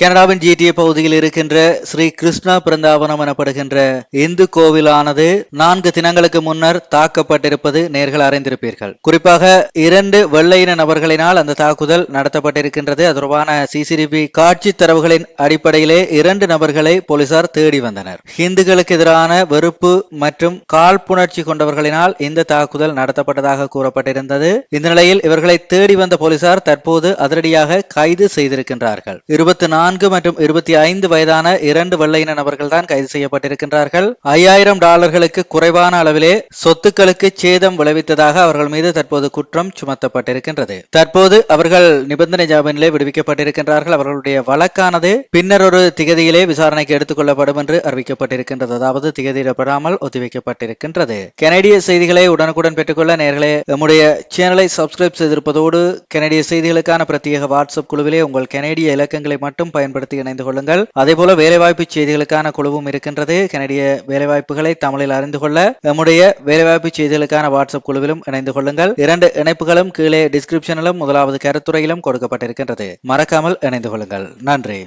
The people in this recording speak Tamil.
கனடாவின் ஜிடிஏ பகுதியில் இருக்கின்ற ஸ்ரீ கிருஷ்ணா பிருந்தாவனம் எனப்படுகின்ற இந்து கோவிலானது நான்கு தினங்களுக்கு முன்னர் தாக்கப்பட்டிருப்பது நேர்கள் அறிந்திருப்பீர்கள். குறிப்பாக இரண்டு வெள்ளையின நபர்களினால் அந்த தாக்குதல் நடத்தப்பட்டிருக்கின்றது. அது தொடர்பான சிசிடிவி காட்சி தரவுகளின் அடிப்படையிலே இரண்டு நபர்களை போலீசார் தேடி வந்தனர். இந்துக்களுக்கு எதிரான வெறுப்பு மற்றும் காழ்ப்புணர்ச்சி கொண்டவர்களினால் இந்த தாக்குதல் நடத்தப்பட்டதாக கூறப்பட்டிருந்தது. இந்த நிலையில் இவர்களை தேடி வந்த போலீசார் தற்போது அதிரடியாக கைது செய்திருக்கின்றார்கள். இருபத்தி நான்கு மற்றும் இருபத்தி ஐந்து வயதான இரண்டு வெள்ளையின நபர்கள் தான் கைது செய்யப்பட்டிருக்கின்றார்கள். ஐயாயிரம் டாலர்களுக்கு குறைவான அளவிலே சொத்துக்களுக்கு சேதம் விளைவித்ததாக அவர்கள் மீது தற்போது குற்றம் சுமத்தப்பட்டிருக்கின்றது. தற்போது அவர்கள் நிபந்தனை ஜாமீனிலே விடுவிக்கப்பட்டிருக்கின்றார்கள். அவர்களுடைய வழக்கானது பின்னர் ஒரு திகதியிலே விசாரணைக்கு எடுத்துக் கொள்ளப்படும் என்று அறிவிக்கப்பட்டிருக்கின்றது. அதாவது திகதியிடப்படாமல் ஒத்திவைக்கப்பட்டிருக்கின்றது. கனடிய செய்திகளை உடனுக்குடன் பெற்றுக்கொள்ள நேர்களே நம்முடைய சேனலை சப்ஸ்கிரைப் செய்திருப்பதோடு கனடிய செய்திகளுக்கான பிரத்யேக வாட்ஸ்அப் குழுவிலே உங்கள் கனடிய இலக்கங்களை மட்டும் பயன்படுத்தி இணைந்து கொள்ளுங்கள். அதேபோல வேலைவாய்ப்பு செய்திகளுக்கான குழுவும் இருக்கின்றது. கனடிய வேலைவாய்ப்புகளை தமிழில் அறிந்து கொள்ள நம்முடைய வேலைவாய்ப்பு செய்திகளுக்கான வாட்ஸ்அப் குழுவிலும் இணைந்து கொள்ளுங்கள். இரண்டு இணைப்புகளும் கீழே டிஸ்கிரிப்ஷனிலும் முதலாவது கருத்துறையிலும் கொடுக்கப்பட்டிருக்கின்றது. மறக்காமல் இணைந்து கொள்ளுங்கள். நன்றி.